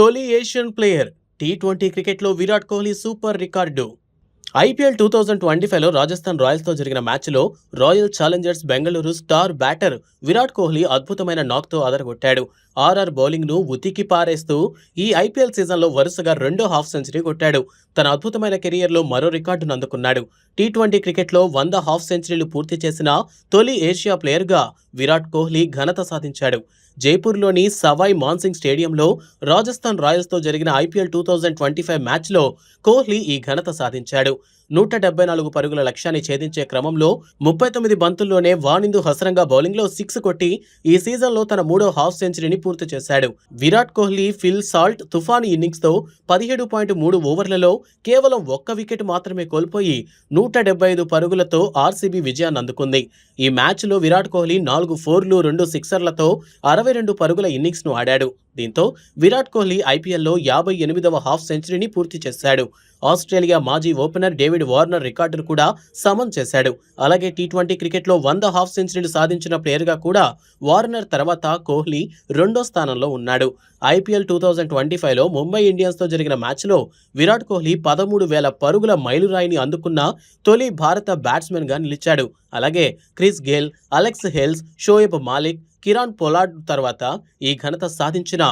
తొలి Asian player T twenty క్రికెట్లో Virat Kohli super record. IPL two thousand twenty ఫైవ్లో రాజస్థాన్ రాయల్స్తో జరిగిన మ్యాచ్లో Royal Challengers Bengaluru star batter Virat Kohli అద్భుతమైన నాక్తో అదరగొట్టాడు. ఆర్ఆర్ బౌలింగ్ను ఉతికి పారేస్తూ ఈ ఐపీఎల్ సీజన్లో వరుసగా రెండో హాఫ్ సెంచరీ కొట్టాడు. తన అద్భుతమైన కెరియర్లో మరో రికార్డును అందుకున్నాడు. టీ ట్వంటీ క్రికెట్లో వంద హాఫ్ సెంచరీలు పూర్తి చేసిన తొలి ఏషియా ప్లేయర్గా విరాట్ కోహ్లీ ఘనత సాధించాడు. జైపూర్లోని సవాయ్ మాన్సింగ్ స్టేడియంలో రాజస్థాన్ రాయల్స్తో జరిగిన IPL two thousand twenty five మ్యాచ్లో కోహ్లీ ఈ ఘనత సాధించాడు. నూట డెబ్బై నాలుగు పరుగుల లక్ష్యాన్ని ఛేదించే క్రమంలో ముప్పై తొమ్మిది బంతుల్లోనే వానిందు హసరంగా బౌలింగ్లో సిక్స్ కొట్టి ఈ సీజన్లో తన మూడో హాఫ్ సెంచరీని పూర్తి చేశాడు. విరాట్ కోహ్లీ ఫిల్ సాల్ట్ తుఫాను ఇన్నింగ్స్తో పదిహేడు పాయింట్ మూడు ఓవర్లలో కేవలం ఒక్క వికెట్ మాత్రమే కోల్పోయి నూట డెబ్బై ఐదు పరుగులతో ఆర్సీబీ విజయాన్ని అందుకుంది. ఈ మ్యాచ్లో విరాట్ కోహ్లీ నాలుగు ఫోర్లు రెండు సిక్సర్లతో అరవై రెండు పరుగుల ఇన్నింగ్స్ను ఆడాడు. దీంతో విరాట్ కోహ్లీ ఐపీఎల్లో యాభై ఎనిమిదవ హాఫ్ సెంచరీని పూర్తి చేశాడు. ఆస్ట్రేలియా మాజీ ఓపెనర్ డేవిడ్ వార్నర్ రికార్డును కూడా సమన్ చేశాడు. అలాగే టీ ట్వంటీ క్రికెట్లో వంద హాఫ్ సెంచరీలు సాధించిన ప్లేయర్గా కూడా వార్నర్ తర్వాత కోహ్లీ రెండో స్థానంలో ఉన్నాడు. ఐపీఎల్ టూ థౌజండ్ ట్వంటీ ఫైవ్లో ముంబై ఇండియన్స్తో జరిగిన మ్యాచ్లో విరాట్ కోహ్లీ పదమూడు వేల పరుగుల మైలురాయిని అందుకున్న తొలి భారత బ్యాట్స్మెన్గా నిలిచాడు. అలాగే Chris Gayle Alex Hales Shoaib Malik Kieron Pollard తర్వాత ఈ ఘనత సాధించిన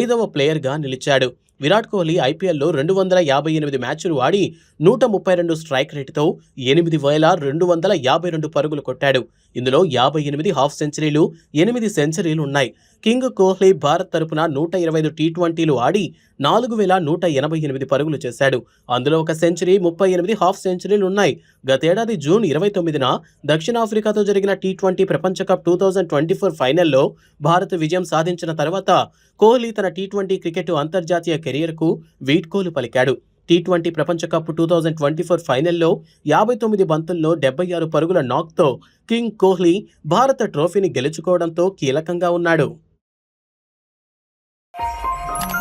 ఐదవ ప్లేయర్గా నిలిచాడు. విరాట్ కోహ్లీ ఐపీఎల్లో రెండు వందల యాభై ఎనిమిది మ్యాచ్లు ఆడి నూట ముప్పై రెండు స్ట్రైక్ రేటుతో ఎనిమిది వేల రెండు వందల యాభై రెండు పరుగులు కొట్టాడు. ఇందులో యాభై ఎనిమిది హాఫ్ సెంచరీలు ఎనిమిది సెంచరీలు ఉన్నాయి. కింగ్ కోహ్లీ భారత్ తరపున నూట ఇరవై ఐదు టీ ట్వంటీలు ఆడి నాలుగు వేల నూట ఎనభై ఎనిమిది పరుగులు చేశాడు. అందులో ఒక సెంచరీ ముప్పై ఎనిమిది హాఫ్ సెంచరీలు ఉన్నాయి. గతేడాది జూన్ ఇరవై తొమ్మిదిన దక్షిణాఫ్రికాతో జరిగిన టీ ట్వంటీ ప్రపంచ cup two thousand twenty four ఫైనల్లో భారత్ విజయం సాధించిన తర్వాత కోహ్లీ తన టీ ట్వంటీ క్రికెట్ అంతర్జాతీయ కెరియర్కు వీడ్కోలు పలికాడు. టీ ట్వంటీ ప్రపంచ cup two thousand twenty four ఫైనల్లో యాభై తొమ్మిది బంతుల్లో డెబ్బై ఆరు పరుగుల నాక్తో కింగ్ కోహ్లీ భారత ట్రోఫీని గెలుచుకోవడంతో కీలకంగా ఉన్నాడు. Thank you.